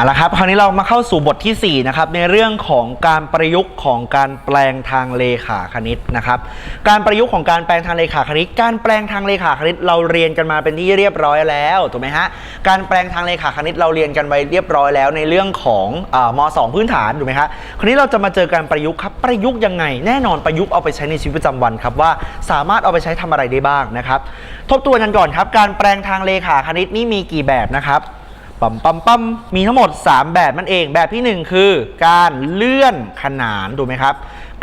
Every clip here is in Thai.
เอาละครับคราวนี้เรามาเข้าสู่บทที่ 4 นะครับ ในเรื่องของการประยุกต์ของการแปลงทางเลขาคณิตนะครับ การประยุกต์ของการแปลงทางเลขาคณิต การแปลงทางเลขาคณิตเราเรียนกันมาเป็นที่เรียบร้อยแล้วถูกไหมฮะการแปลงทางเลขาคณิตเราเรียนกันไว้เรียบร้อยแล้ว ในเรื่องของอม .2 พื้นฐานถูกไหมฮะคราวนี้เราจะมาเจอการประยุกต์ครับประยุกต์ยังไง แน่นอนประยุกต์เอาไปใช้ในชีวิตประจำวันครับว่าสามารถเอาไปใช้ทำอะไรได้บ้างนะครับ ทบทวนกันก่อนครับ การแปลงทางเลขาคณิตนี่มีกี่แบบนะครับ ปั๊มปั๊มปั๊มมีทั้งหมด 3 แบบนั่นเอง แบบทีหนึ่1 คือ การเลื่อนขนานถูกไหมครับ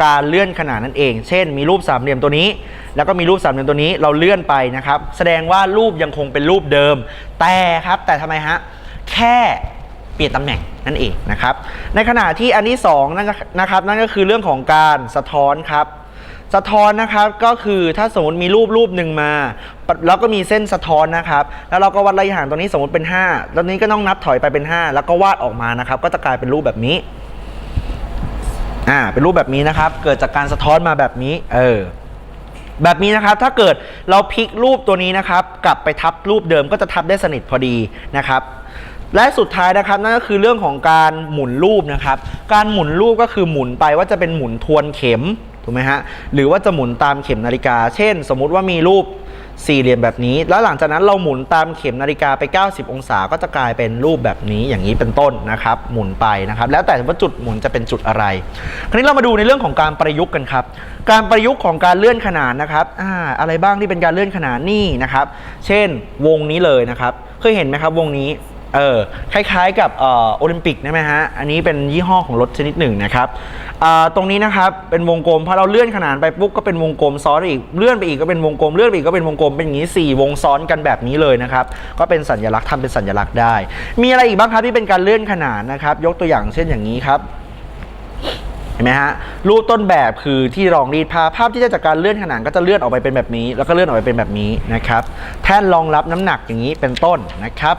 การเลื่อนขนานนั่นเอง เช่น มีรูปสามเหลี่ยมตัวนี้ แล้วก็มีรูปสามเหลี่ยมตัวนี้เราเลื่อนไปนะครับ แสดงว่ารูปยังคงเป็นรูปเดิม แต่ครับแต่ทำไมฮะแค่เปลี่ยนตำแหน่งนั่นเองนะครับ ในขณะที่อันที่สองนั่นนะครับนั่นก็คือเรื่องของการสะท้อนครับ สะท้อนนะครับก็คือถ้าสมมติมีรูปรูปหนึ่งมา แล้วก็มีเส้นสะท้อนนะครับ แล้วเราก็วัดระยะห่างตรงนี้สมมติเป็น 5 แล้วนี้ก็ต้องนับถอยไปเป็น 5 แล้วก็วาดออกมานะครับ ก็จะกลายเป็นรูปแบบนี้อ่าเป็นรูปแบบนี้นะครับ เกิดจากการสะท้อนมาแบบนี้เออแบบนี้นะครับถ้าเกิดเราพลิกรูปตัวนี้นะครับ กลับไปทับรูปเดิมก็จะทับได้สนิทพอดีนะครับและสุดท้ายนะครับนั่นก็คือเรื่องของการหมุนรูปนะครับ การหมุนรูปก็คือหมุนไปว่าจะเป็นหมุนทวนเข็ม ถูกไหมฮะหรือว่าจะหมุนตามเข็มนาฬิกา เช่น สมมุติว่ามีรูปสี่เหลี่ยมแบบนี้ แล้วหลังจากนั้นเราหมุนตามเข็มนาฬิกาไป 90 องศา ก็จะกลายเป็นรูปแบบนี้อย่างนี้เป็นต้นนะครับ หมุนไปนะครับ แล้วแต่ว่าจุดหมุนจะเป็นจุดอะไร คราวนี้เรามาดูในเรื่องของการประยุกต์กันครับ การประยุกต์ของการเลื่อนขนานนะครับอ่าอะไรบ้างที่เป็นการเลื่อนขนานนี่นะครับ เช่นวงนี้เลยนะครับ เคยเห็นไหมครับวงนี้ เออคล้ายๆกับโอลิมปิกใช่ไหมฮะ อันนี้เป็นยี่ห้อของรถชนิดหนึ่งนะครับตรงนี้นะครับเป็นวงกลมพอเราเลื่อนขนานไปปุ๊บก็เป็นวงกลมซ้อนอีกเลื่อนไปอีกก็เป็นวงกลมเลื่อนไปอีกก็เป็นวงกลมเป็นอย่างนี้สี่วงซ้อนกันแบบนี้เลยนะครับก็เป็นสัญลักษณ์ทำเป็นสัญลักษณ์ได้ มีอะไรอีกบ้างครับที่เป็นการเลื่อนขนานนะครับ ยกตัวอย่างเช่นอย่างนี้ครับเห็นไหมฮะรูปต้นแบบคือที่รองรีดภาพภาพที่ได้จากการเลื่อนขนานก็จะเลื่อนออกไปเป็นแบบนี้ แล้วก็เลื่อนออกไปเป็นแบบนี้นะครับ แท่นรองรับน้ำหนักอย่างนี้เป็นต้นนะครับ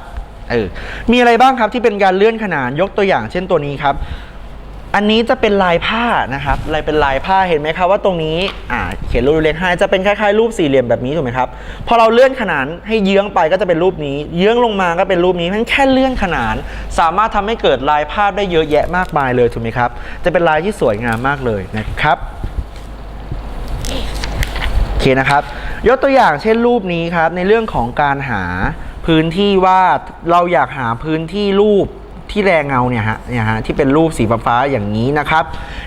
เออมีอะไรบ้างครับที่เป็นการเลื่อนขนานยกตัวอย่างเช่นตัวนี้ครับ อันนี้จะเป็นลายผ้านะครับลายเป็นลายผ้าเห็นไหมครับว่าตรงนี้อ่าเขียนรูปเล็กให้จะเป็นคล้ายๆรูปสี่เหลี่ยมแบบนี้ถูกไหมครับพอเราเลื่อนขนานให้เยื้องไปก็จะเป็นรูปนี้ เยื้องลงมาก็เป็นรูปนี้เพราะฉะนั้นแค่เลื่อนขนาน สามารถทำให้เกิดลายภาพได้เยอะแยะมากมายเลยถูกไหมครับจะเป็นลายที่สวยงามมากเลยนะครับโอเคนะครับยกตัวอย่างเช่นรูปนี้ครับในเรื่องของการหา พื้นที่ว่าเราอยากหาพื้นที่รูปที่แรงเงาเนี่ยฮะเนี่ยฮะที่เป็นรูปสีฟ้าอย่างนี้นะครับ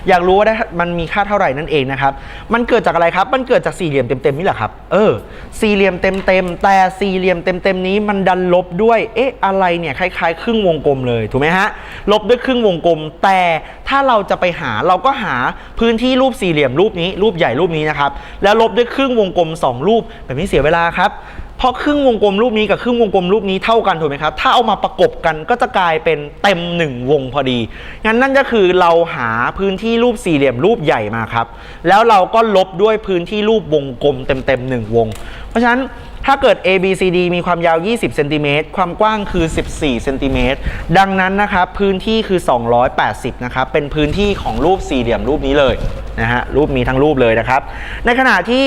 อยากรู้ว่าได้มันมีค่าเท่าไหร่นั่นเองนะครับ มันเกิดจากอะไรครับ มันเกิดจากสี่เหลี่ยมเต็มๆนี่แหละครับ เออ สี่เหลี่ยมเต็มๆแต่สี่เหลี่ยมเต็มๆนี้มันดันลบด้วย เอ๊ะอะไรเนี่ยคล้ายๆ ครึ่งวงกลมเลยถูกไหมฮะ ลบด้วยครึ่งวงกลม แต่ถ้าเราจะไปหาเราก็หาพื้นที่รูปสี่เหลี่ยมรูปนี้รูปใหญ่รูปนี้นะครับ แล้วลบด้วยครึ่งวงกลมสองรูปแบบนี้เสียเวลาครับ เพราะครึ่งวงกลมรูปนี้กับครึ่งวงกลมรูปนี้เท่ากันถูกไหมครับ ถ้าเอามาประกบกันก็จะกลายเป็นเต็มหนึ่งวงพอดี งั้นนั่นก็คือเราหาพื้นที่รูปสี่เหลี่ยมรูปใหญ่มาครับ แล้วเราก็ลบด้วยพื้นที่รูปวงกลมเต็มๆหนึ่งวง เพราะฉะนั้นถ้าเกิด A B C D มีความยาว 20เซนติเมตรความกว้างคือ 14เซนติเมตรดังนั้นนะครับพื้นที่คือ 280 นะครับ เป็นพื้นที่ของรูปสี่เหลี่ยมรูปนี้เลยนะฮะรูปมีทั้งรูปเลยนะครับ ในขณะที่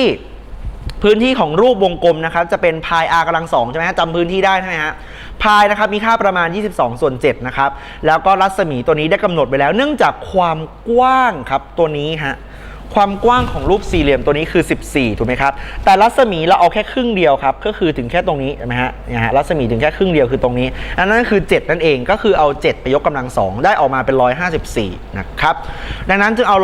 พื้นที่ของรูปวงกลมนะครับจะเป็นพาย r กำลังสองใช่ไหมฮะจำพื้นที่ได้ใช่ไหมฮะพายนะครับมีค่าประมาณ 22 ส่วน7นะครับแล้วก็รัศมีตัวนี้ได้กำหนดไปแล้ว เนื่องจากความกว้างครับตัวนี้ฮะ ความกว้างของรูปสี่เหลี่ยมตัวนี้คือ 14 ถูกไหมครับ แต่รัศมีเราเอาแค่ครึ่งเดียวครับ ก็คือถึงแค่ตรงนี้ใช่ไหมฮะนี่ยฮะ รัศมีถึงแค่ครึ่งเดียวคือตรงนี้ อันนั้นคือ 7 นั่นเอง ก็คือเอา 7 ไปยกกำลังสองได้ออกมาเป็น 154 นะครับ ดังนั้นจึงเอา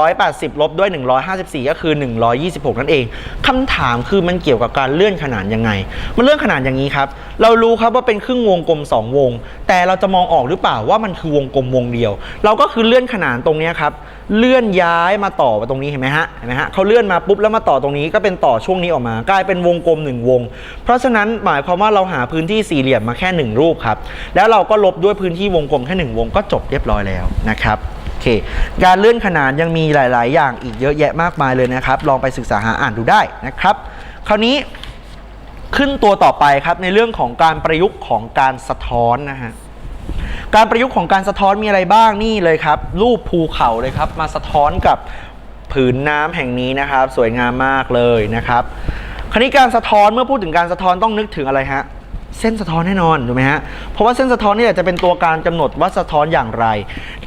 280 ลบด้วย 154 ก็คือ 126 นั่นเองคำถามคือมันเกี่ยวกับการเลื่อนขนานยังไง มันเลื่อนขนานอย่างนี้ครับ เรารู้ครับว่าเป็นครึ่งวงกลม 2 วง แต่เราจะมองออกหรือเปล่าว่ามันคือวงกลมวงเดียว เราก็คือเลื่อนขนานตรงนี้ครับ เลื่อนย้ายมาต่อมาตรงนี้เห็นไหมฮะ เห็นไหมฮะเขาเลื่อนมาปุ๊บแล้วมาต่อตรงนี้ก็เป็นต่อช่วงนี้ออกมา กลายเป็นวงกลมหนึ่งวง เพราะฉะนั้นหมายความว่าเราหาพื้นที่สี่เหลี่ยมมาแค่หนึ่งรูปครับ แล้วเราก็ลบด้วยพื้นที่วงกลมแค่หนึ่งวงก็จบเรียบร้อยแล้วนะครับโอเคการเลื่อนขนานยังมีหลาย ๆ อย่างอีกเยอะแยะมากมายเลยนะครับ ลองไปศึกษาหาอ่านดูได้นะครับ คราวนี้ ขึ้นตัวต่อไปครับในเรื่องของการประยุกต์ของการสะท้อนนะฮะการประยุกต์ของการสะท้อนมีอะไรบ้างนี่เลยครับ รูปภูเขาเลยครับ มาสะท้อนกับผืนน้ำแห่งนี้นะครับ สวยงามมากเลยนะครับคราวนี้การสะท้อนเมื่อพูดถึงการสะท้อนต้องนึกถึงอะไรฮะ เส้นสะท้อนแน่นอนถูกไหมฮะ เพราะว่าเส้นสะท้อนนี่แหละจะเป็นตัวการกำหนดว่าสะท้อนอย่างไร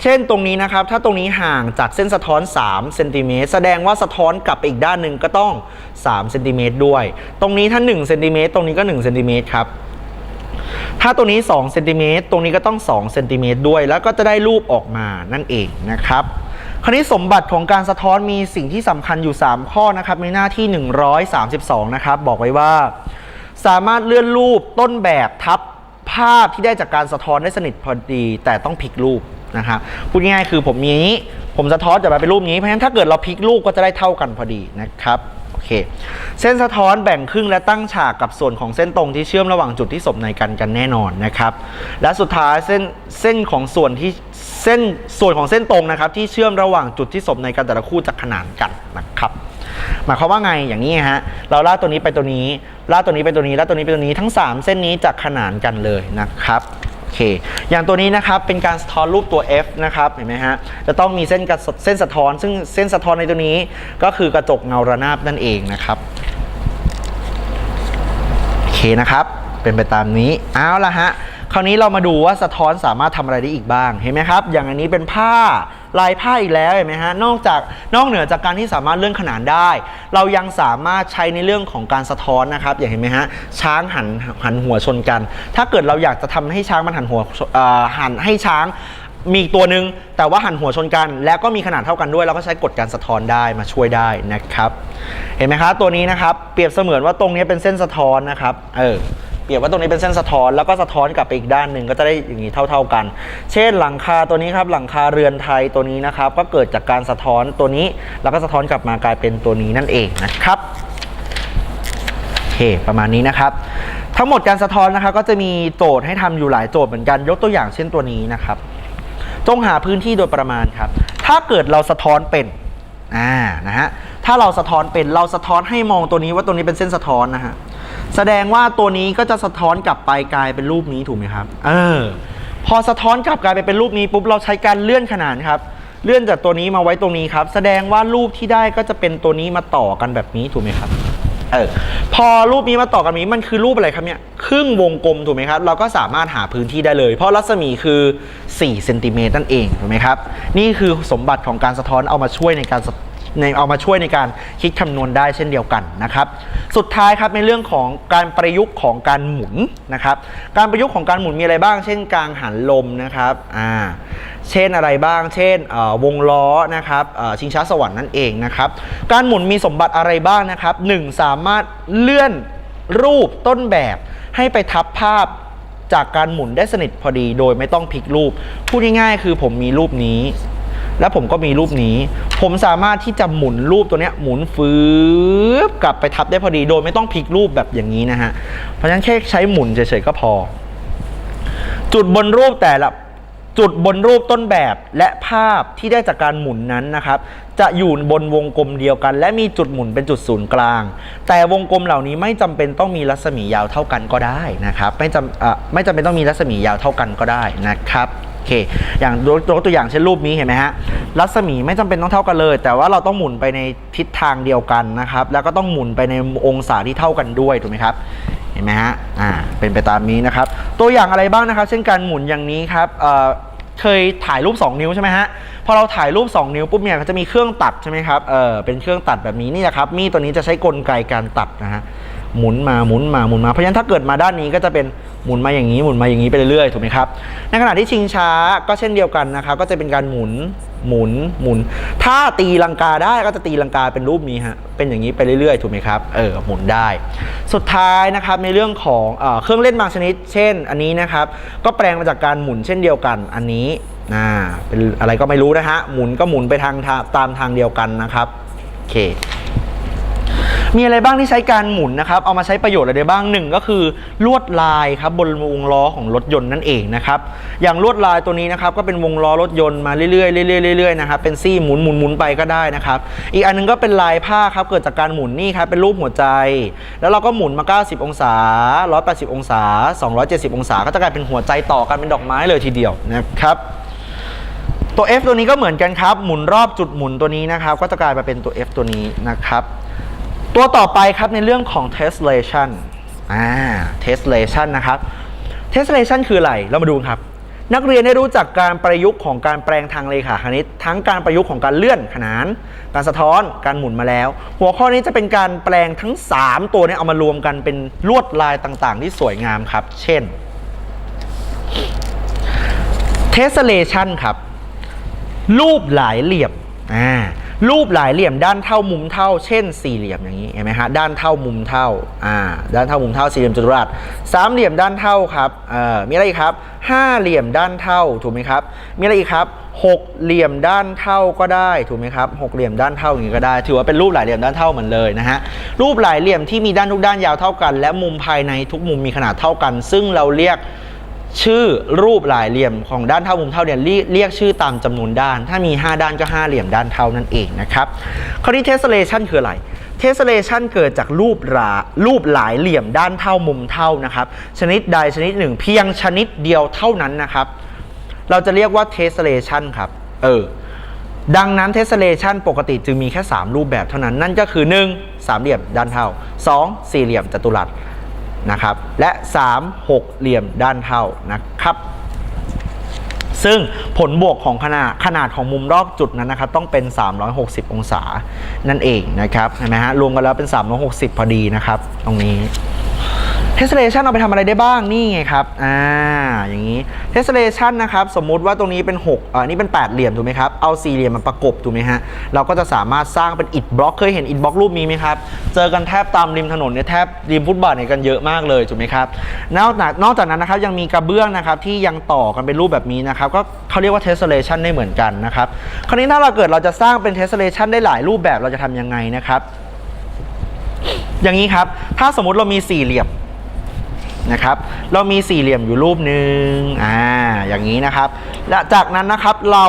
เช่นตรงนี้นะครับ ถ้าตรงนี้ห่างจากเส้นสะท้อน3เซนติเมตรแสดงว่าสะท้อนกลับไปอีกด้านหนึ่งก็ต้อง3เซนติเมตรด้วย ตรงนี้ถ้า1เซนติเมตรตรงนี้ก็1เซนติเมตรครับ ถ้าตัวนี้2เซนติเมตรตรงนี้ก็ต้อง2เซนติเมตรด้วย แล้วก็จะได้รูปออกมานั่นเองนะครับคราวนี้สมบัติของการสะท้อนมีสิ่งที่สำคัญอยู่ 3 ข้อนะครับในหน้าที่ 132 นะครับบอกไว้ว่า สามารถเลื่อนรูปต้นแบบทับภาพที่ได้จากการสะท้อนได้สนิทพอดี แต่ต้องพลิกรูปนะครับพูดง่ายๆคือผมมีอย่างนี้ ผมสะท้อนจะมาเป็นรูปนี้เพราะฉะนั้นถ้าเกิดเราพลิกรูปก็จะได้เท่ากันพอดีนะครับ เค เส้นสะท้อนแบ่งครึ่งและตั้งฉากกับส่วนของเส้นตรงที่เชื่อมระหว่างจุดที่สมในกันกันแน่นอนนะครับ และสุดท้ายเส้นเส้นของส่วนที่เส้นส่วนของเส้นตรงนะครับ ที่เชื่อมระหว่างจุดที่สมในกันแต่ละคู่จะขนานกันนะครับหมายความว่าไงอย่างนี้ฮะเราลากตัวนี้ไปตัวนี้ลากตัวนี้ไปตัวนี้ลากตัวนี้ไปตัวนี้ทั้ง 3 เส้นนี้จะขนานกันเลยนะครับ เค อย่างตัวนี้นะครับเป็นการสะท้อนรูปตัว F นะครับเห็นไหมฮะจะต้องมีเส้นกระเส้นสะท้อน ซึ่งเส้นสะท้อนในตัวนี้ก็คือกระจกเงาระนาบนั่นเองนะครับโอเคนะครับเป็นไปตามนี้เอาละฮะคราวนี้เรามาดูว่าสะท้อนสามารถทำอะไรได้อีกบ้างเห็นไหมครับ อย่างอันนี้เป็นผ้า ลายผ้าอีกแล้วเห็นไหมฮะนอกจากนอกเหนือจากการที่สามารถเลื่อนขนานได้ เรายังสามารถใช้ในเรื่องของการสะท้อนนะครับอย่างเห็นไหมฮะช้างหันหันหัวชนกัน ถ้าเกิดเราอยากจะทำให้ช้างมันหันหัวหันให้ช้างมีตัวหนึ่งแต่ว่าหันหัวชนกัน แล้วก็มีขนาดเท่ากันด้วยเราก็ใช้กฎการสะท้อนได้มาช่วยได้นะครับ เห็นไหมครับตัวนี้นะครับ เปรียบเสมือนว่าตรงนี้เป็นเส้นสะท้อนนะครับ เออ เปรียบว่าตรงนี้เป็นเส้นสะท้อนแล้วก็สะท้อนกลับไปอีกด้านหนึ่งก็จะได้อย่างนี้เท่า ๆกัน เช่นหลังคาตัวนี้ครับหลังคาเรือนไทยตัวนี้นะครับก็เกิดจากการสะท้อนตัวนี้ แล้วก็สะท้อนกลับมากลายเป็นตัวนี้นั่นเองนะครับโอเคประมาณนี้นะครับ ทั้งหมดการสะท้อนนะครับก็จะมีโจทย์ให้ทำอยู่หลายโจทย์เหมือนกันยกตัวอย่างเช่นตัวนี้นะครับ จงหาพื้นที่โดยประมาณครับ ถ้าเกิดเราสะท้อนเป็น อ่านะฮะถ้าเราสะท้อนเป็นเราสะท้อนให้มองตัวนี้ว่าตัวนี้เป็นเส้นสะท้อนนะฮะแสดงว่าตัวนี้ก็จะสะท้อนกลับไปกลายเป็นรูปนี้ถูกไหมครับ เออ พอสะท้อนกลับกลายไปเป็นรูปนี้ปุ๊บเราใช้การเลื่อนขนานครับ เลื่อนจากตัวนี้มาไว้ตรงนี้ครับ แสดงว่ารูปที่ได้ก็จะเป็นตัวนี้มาต่อกันแบบนี้ถูกไหมครับ เออพอรูปนี้มาต่อกันนี้มันคือรูปอะไรครับเนี่ยครึ่งวงกลมถูกไหมครับ เราก็สามารถหาพื้นที่ได้เลย เพราะรัศมีคือ4เซนติเมตรนั่นเองถูกไหมครับนี่คือสมบัติของการสะท้อนเอามาช่วยในการ ในเอามาช่วยในการคิดคำนวณได้เช่นเดียวกันนะครับ สุดท้ายครับในเรื่องของการประยุกต์ของการหมุนนะครับ การประยุกต์ของการหมุนมีอะไรบ้าง เช่นกลางหันลมนะครับอ่าเช่นอะไรบ้าง เช่นวงล้อนะครับชิงช้าสวรรค์นั่นเองนะครับ การหมุนมีสมบัติอะไรบ้างนะครับหนึ่งสามารถเลื่อนรูปต้นแบบให้ไปทับภาพจากการหมุนได้สนิทพอดี โดยไม่ต้องพลิกรูป พูดง่ายๆ คือผมมีรูปนี้ แล้วผมก็มีรูปนี้ ผมสามารถที่จะหมุนรูปตัวเนี้ยหมุนฟืบกลับไปทับได้พอดี โดยไม่ต้องพลิกรูปแบบอย่างนี้นะฮะ เพราะฉะนั้นแค่ใช้หมุนเฉยๆก็พอ จุดบนรูปแต่ละจุดบนรูปต้นแบบและภาพที่ได้จากการหมุนนั้นนะครับ จะอยู่บนวงกลมเดียวกัน และมีจุดหมุนเป็นจุดศูนย์กลาง แต่วงกลมเหล่านี้ไม่จำเป็นต้องมีรัศมียาวเท่ากันก็ได้นะครับ ไม่จำไม่จำเป็นต้องมีรัศมียาวเท่ากันก็ได้นะครับ เค อย่างยกตัวอย่างเช่นรูปนี้เห็นไหมฮะ รัศมีไม่จำเป็นต้องเท่ากันเลย แต่ว่าเราต้องหมุนไปในทิศทางเดียวกันนะครับ แล้วก็ต้องหมุนไปในองศาที่เท่ากันด้วยถูกไหมครับเห็นไหมฮะ อ่า เป็นไปตามนี้นะครับ ตัวอย่างอะไรบ้างนะครับ เช่นการหมุนอย่างนี้ครับ เอ่อ เคยถ่ายรูป 2 นิ้วใช่ไหมฮะ พอเราถ่ายรูป 2 นิ้วปุ๊บเนี่ยก็จะมีเครื่องตัดใช่ไหมครับ เออเป็นเครื่องตัดแบบนี้นี่แหละครับ มีดตัวนี้จะใช้กลไกการตัดนะฮะ หมุนมาหมุนมาหมุนมาเพราะฉะนั้นถ้าเกิดมาด้านนี้ก็จะเป็นหมุนมาอย่างนี้หมุนมาอย่างนี้ไปเรื่อยๆถูกไหมครับในขณะที่ชิงช้าก็เช่นเดียวกันนะครับก็จะเป็นการหมุนหมุนหมุน ถ้าตีลังกาได้ก็จะตีลังกาเป็นรูปนี้ฮะเป็นอย่างนี้ไปเรื่อยๆถูกไหมครับเออหมุนได้ สุดท้ายนะครับในเรื่องของเออเครื่องเล่นบางชนิด เช่น อันนี้นะครับก็แปลงมาจากการหมุนเช่นเดียวกันอันนี้อ่าเป็นอะไรก็ไม่รู้นะฮะหมุนก็หมุนไปทางตามทางเดียวกันนะครับโอเค มีอะไรบ้างที่ใช้การหมุนนะครับ เอามาใช้ประโยชน์อะไรได้บ้างหนึ่งก็คือลวดลายครับบนวงล้อของรถยนต์นั่นเองนะครับ อย่างลวดลายตัวนี้นะครับก็เป็นวงล้อรถยนต์มาเรื่อยๆเรื่อยๆเรื่อยๆนะครับเป็นซี่หมุนหมุนหมุนไปก็ได้นะครับ อีกอันหนึงก็เป็นลายผ้าครับเกิดจากการหมุนนี่ครับเป็นรูปหัวใจ แล้วเราก็หมุนมา 90 องศา 180 องศา 270 องศา ก็จะกลายเป็นหัวใจต่อกันเป็นดอกไม้เลยทีเดียวนะครับตัว F ตัวนี้ก็เหมือนกันครับ หมุนรอบจุดหมุนตัวนี้นะครับ ก็จะกลายมาเป็นตัว F ตัวนี้นะครับ ตัวต่อไปครับในเรื่องของ tessellation อ่า tessellation นะครับ tessellation คืออะไร เรามาดูครับ นักเรียนได้รู้จักการประยุกต์ของการแปลงทางเลขาคณิต ทั้งการประยุกต์ของการเลื่อนขนาน การสะท้อน การหมุนมาแล้ว หัวข้อนี้จะเป็นการแปลงทั้ง 3 ตัวนี้เอามารวมกันเป็นลวดลายต่างๆ ที่สวยงามครับ เช่น tessellation ครับ รูปหลายเหลี่ยม อ่ารูปหลายเหลี่ยมด้านเท่ามุมเท่า เช่นสี่เหลี่ยมอย่างนี้เห็นไหมฮะด้านเท่ามุมเท่าอ่าด้านเท่ามุมเท่าสี่เหลี่ยมจัตุรัสสามเหลี่ยมด้านเท่าครับเอ่อมีอะไรอีกครับห้าเหลี่ยมด้านเท่าถูกไหมครับมีอะไรอีกครับหกเหลี่ยมด้านเท่าก็ได้ถูกไหมครับหกเหลี่ยมด้านเท่าอย่างนี้ก็ได้ ถือว่าเป็นรูปหลายเหลี่ยมด้านเท่าเหมือนเลยนะฮะรูปหลายเหลี่ยมที่มีด้านทุกด้านยาวเท่ากัน และมุมภายในทุกมุมมีขนาดเท่ากัน ซึ่งเราเรียก ชื่อรูปหลายเหลี่ยมของด้านเท่ามุมเท่าเนี่ยเรียกชื่อตามจำนวนด้าน ถ้ามี 5 ด้านก็ 5 เหลี่ยมด้านเท่านั่นเองนะครับคราวนี้ tessellation คืออะไร tessellation เกิดจากรูปหลารูปหลายเหลี่ยมด้านเท่ามุมเท่านะครับ ชนิดใดชนิดหนึ่ง เพียงชนิดเดียวเท่านั้นนะครับ เราจะเรียกว่า tessellation ครับ เออ ดังนั้น tessellation ปกติจึงมีแค่ 3 รูปแบบเท่านั้น นั่นก็คือ 1. สามเหลี่ยมด้านเท่า 2. สี่เหลี่ยมจัตุรัส นะครับ และ 3. หกเหลี่ยมด้านเท่านะครับ ซึ่งผลบวกของขนาดขนาดของมุมรอบจุดนั้นนะครับ ต้องเป็น 360 องศานั่นเองนะครับเห็นไหมฮะรวมกันแล้วเป็น 360 พอดีนะครับ ตรงนี้ tessellation เอาไปทำอะไรได้บ้างนี่ไงครับอ่าอย่างนี้ tessellation นะครับสมมุติว่าตรงนี้เป็น6อ่านี่เป็น 8 เหลี่ยมถูกไหมครับเอาสี่เหลี่ยมมาประกบถูกไหมฮะเราก็จะสามารถสร้างเป็นอิฐบล็อกเคยเห็นอิฐบล็อกรูปนี้ไหมครับเจอกันแทบตามริมถนนเนี่ยแทบริมฟุตบาทเนี่ยกันเยอะมากเลยถูกไหมครับนอกจากนอกจากนั้นนะครับยังมีกระเบื้องนะครับที่ยังต่อกันเป็นรูปแบบนี้นะครับก็เขาเรียกว่า tessellation ได้เหมือนกันนะครับคราวนี้ถ้าเราเกิดเราจะสร้างเป็น tessellation ได้หลายรูปแบบเราจะทำยังไงนะครับอย่างนี้ครับถ้าสมมุติเรามีสี่เหลี่ยม นะครับ เรามีสี่เหลี่ยมอยู่รูปหนึ่งอ่าอย่างนี้นะครับ และจากนั้นนะครับเรา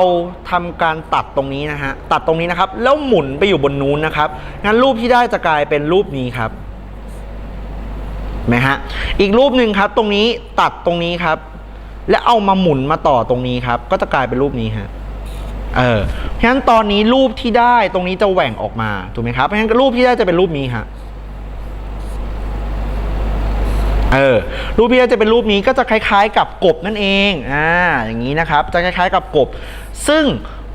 ทำการตัดตรงนี้นะฮะตัดตรงนี้นะครับ แล้วหมุนไปอยู่บนนู้นนะครับงั้นรูปที่ได้จะกลายเป็นรูปนี้ครับนไหมฮะอีกรูปหนึ่งครับ ตรงนี้ตัดตรงนี้ครับ และเอามาหมุนมาต่อตรงนี้ครับ ก็จะกลายเป็นรูปนี้ฮะเออเพราะฉะนั้นตอนนี้รูปที่ได้ตรงนี้จะแหว่งออกมาถูกไหมครับเพราะฉะนั้นรูปที่ได้จะเป็นรูปนี้ฮะ เออรูปที่จะเป็นรูปนี้ก็จะคล้ายๆ กับกบนั่นเองอ่าอย่างนี้นะครับจะคล้ายๆ กับกบ ซึ่ง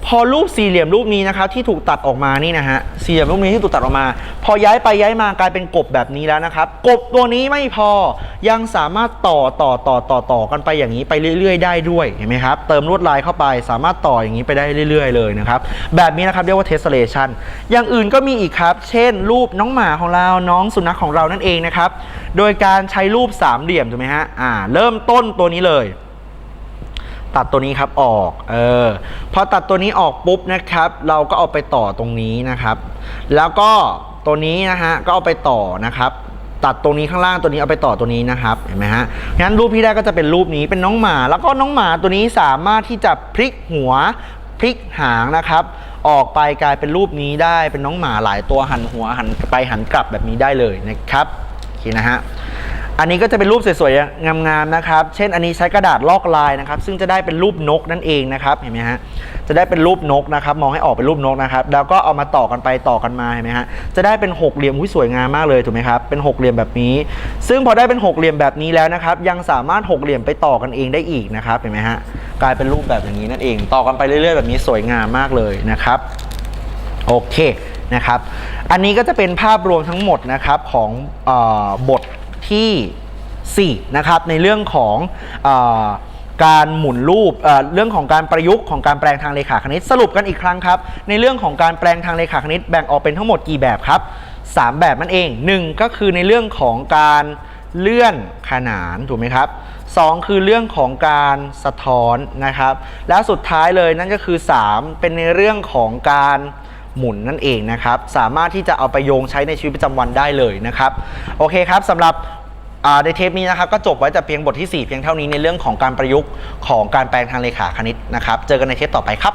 พอรูปสี่เหลี่ยมรูปนี้นะครับที่ถูกตัดออกมานี่นะฮะสี่เหลี่ยมรูปนี้ที่ถูกตัดออกมา พอย้ายไปย้ายมากลายเป็นกบแบบนี้แล้วนะครับ กบตัวนี้ไม่พอยังสามารถต่อต่อต่อต่อต่อกันไปอย่างนี้ไปเรื่อย ๆ ได้ด้วยเห็นไหมครับเติมลวดลายเข้าไปสามารถต่ออย่างนี้ไปได้เรื่อย ๆ เลยนะครับแบบนี้นะครับเรียกว่า tessellation อย่างอื่นก็มีอีกครับ เช่น รูปน้องหมาของเราน้องสุนัขของเรานั่นเองนะครับโดยการใช้รูปสามเหลี่ยมถูกไหมฮะอ่าเริ่มต้นตัวนี้เลย ตัดตัวนี้ครับออก เออ พอตัดตัวนี้ออกปุ๊บนะครับ เราก็เอาไปต่อตรงนี้นะครับ แล้วก็ตัวนี้นะฮะ ก็เอาไปต่อนะครับ ตัดตรงนี้ข้างล่างตัวนี้เอาไปต่อตัวนี้นะครับ เห็นไหมฮะ งั้นรูปที่ได้ก็จะเป็นรูปนี้เป็นน้องหมา แล้วก็น้องหมาตัวนี้สามารถที่จะพลิกหัว พลิกหางนะครับ ออกไปกลายเป็นรูปนี้ได้ เป็นน้องหมาหลายตัวหันหัวหันไปหันกลับแบบนี้ได้เลยนะครับ โอเคนะฮะ อันนี้ก็จะเป็นรูปสวยๆ งามๆ นะครับ เช่นอันนี้ใช้กระดาษลอกลายนะครับ ซึ่งจะได้เป็นรูปนกนั่นเองนะครับ เห็นไหมฮะ จะได้เป็นรูปนกนะครับ มองให้ออกเป็นรูปนกนะครับ แล้วก็เอามาต่อกันไปต่อกันมา เห็นไหมฮะ จะได้เป็นหกเหลี่ยมสวยงามมากเลยถูกไหมครับ เป็นหกเหลี่ยมแบบนี้ ซึ่งพอได้เป็นหกเหลี่ยมแบบนี้แล้วนะครับ ยังสามารถหกเหลี่ยมไปต่อกันเองได้อีกนะครับ เห็นไหมฮะ กลายเป็นรูปแบบอย่างนี้นั่นเอง ต่อกันไปเรื่อยๆ แบบนี้สวยงามมากเลยนะครับ โอเคนะครับ อันนี้ก็จะเป็นภาพรวมทั้งหมดนะครับของออบท ที่ 4 นะครับในเรื่องของอการหมุนรูปเเรื่องของการประยุกต์ของการแปลงทางเลขาคณิต สรุปกันอีกครั้งครับ ในเรื่องของการแปลงทางเลขาคณิตแบ่งออกเป็นทั้งหมดกี่แบบครับ 3 แบบนั่นเอง 1 ก็คือในเรื่องของการเลื่อนขนานถูกไหมครับ 2 คือเรื่องของการสะท้อนนะครับ แล้วสุดท้ายเลยนั่นก็คือ 3 เป็นในเรื่องของการหมุนนั่นเองนะครับ สามารถที่จะเอาไปโยงใช้ในชีวิตประจำวันได้เลยนะครับ โอเคครับสำหรับ ในเทปนี้นะครับก็จบไว้แต่เพียงบทที่ 4 เพียงเท่านี้ในเรื่องของการประยุกต์ของการแปลงทางเลขาคณิตนะครับ เจอกันในเทปต่อไปครับ